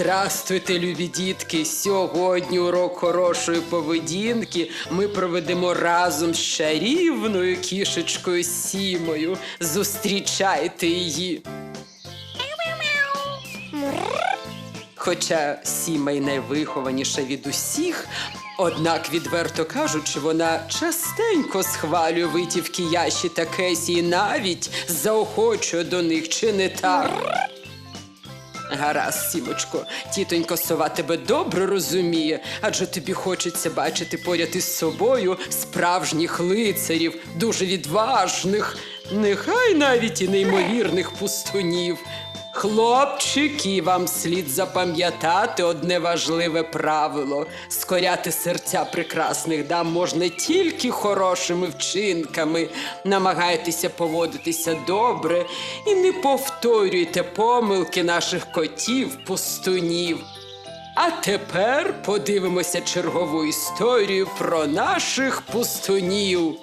Здрастуйте, любі дітки! Сьогодні урок хорошої поведінки ми проведемо разом з чарівною кішечкою Сімою. Зустрічайте її. Хоча Сіма й найвихованіша від усіх, однак, відверто кажучи, вона частенько схвалює витівки Яші та Кесі і навіть заохочує до них, чи не так? Гаразд, Сімочко, тітонько сова тебе добре розуміє, адже тобі хочеться бачити поряд із собою справжніх лицарів, дуже відважних, нехай навіть і неймовірних пустунів. Хлопчики, вам слід запам'ятати одне важливе правило: скоряти серця прекрасних дам можна тільки хорошими вчинками. Намагайтеся поводитися добре і не повторюйте помилки наших котів, пустунів. А тепер подивимося чергову історію про наших пустунів.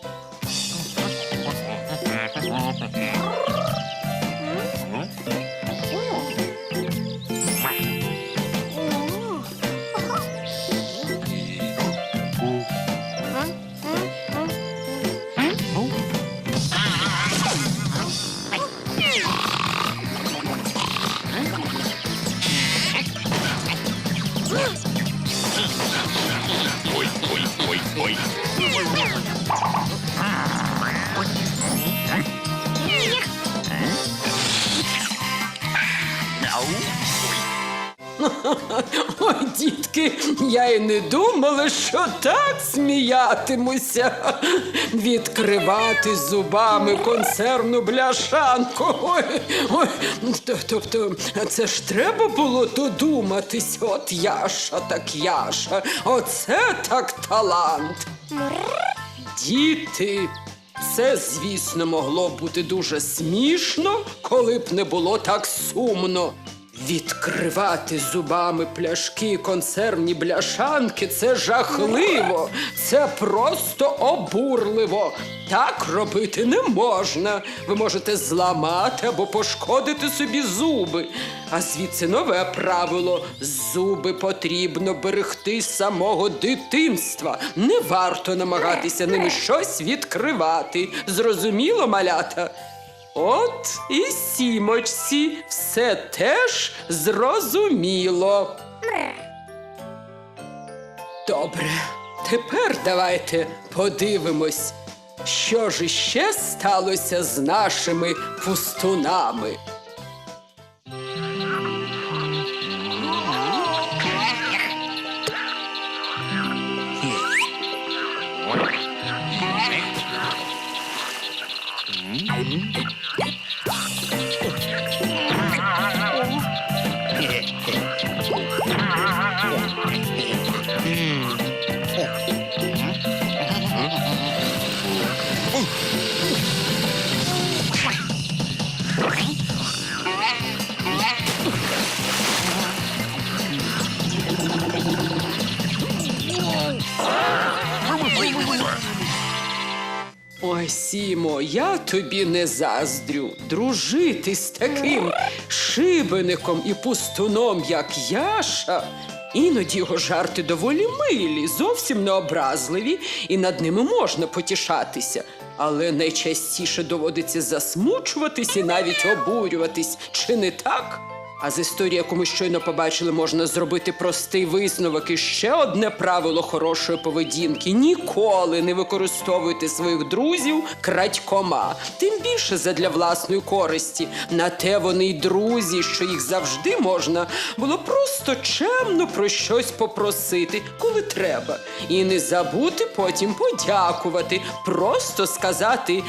Ой, дітки, я й не думала, що так сміятимуся. Відкривати зубами консервну бляшанку. Ой, ой, тобто, це ж треба було додуматись. От Яша, так Яша. Оце так талант. Діти. Це, звісно, могло б бути дуже смішно, коли б не було так сумно. Відкривати зубами пляшки консервні бляшанки це жахливо, це просто обурливо. Так робити не можна. Ви можете зламати або пошкодити собі зуби. А звідси нове правило: зуби потрібно берегти з самого дитинства. Не варто намагатися ними щось відкривати. Зрозуміло, малята? От і сімочці все теж зрозуміло. Добре, тепер давайте подивимось, що ж іще сталося з нашими пустунами. Сімо, я тобі не заздрю. Дружити з таким шибеником і пустуном, як Яша. Іноді його жарти доволі милі, зовсім не образливі, і над ними можна потішатися. Але найчастіше доводиться засмучуватись і навіть обурюватись. Чи не так? А з історії, яку ми щойно побачили, можна зробити простий висновок і ще одне правило хорошої поведінки: ніколи не використовуйте своїх друзів крадькома, тим більше задля власної користі. На те вони й друзі, що їх завжди можна було просто чемно про щось попросити, коли треба. І не забути потім подякувати, просто сказати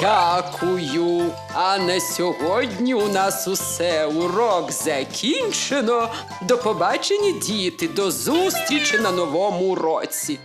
дякую. А на сьогодні у нас усе. Урок закінчено. До побачення, діти, до зустрічі на новому уроці.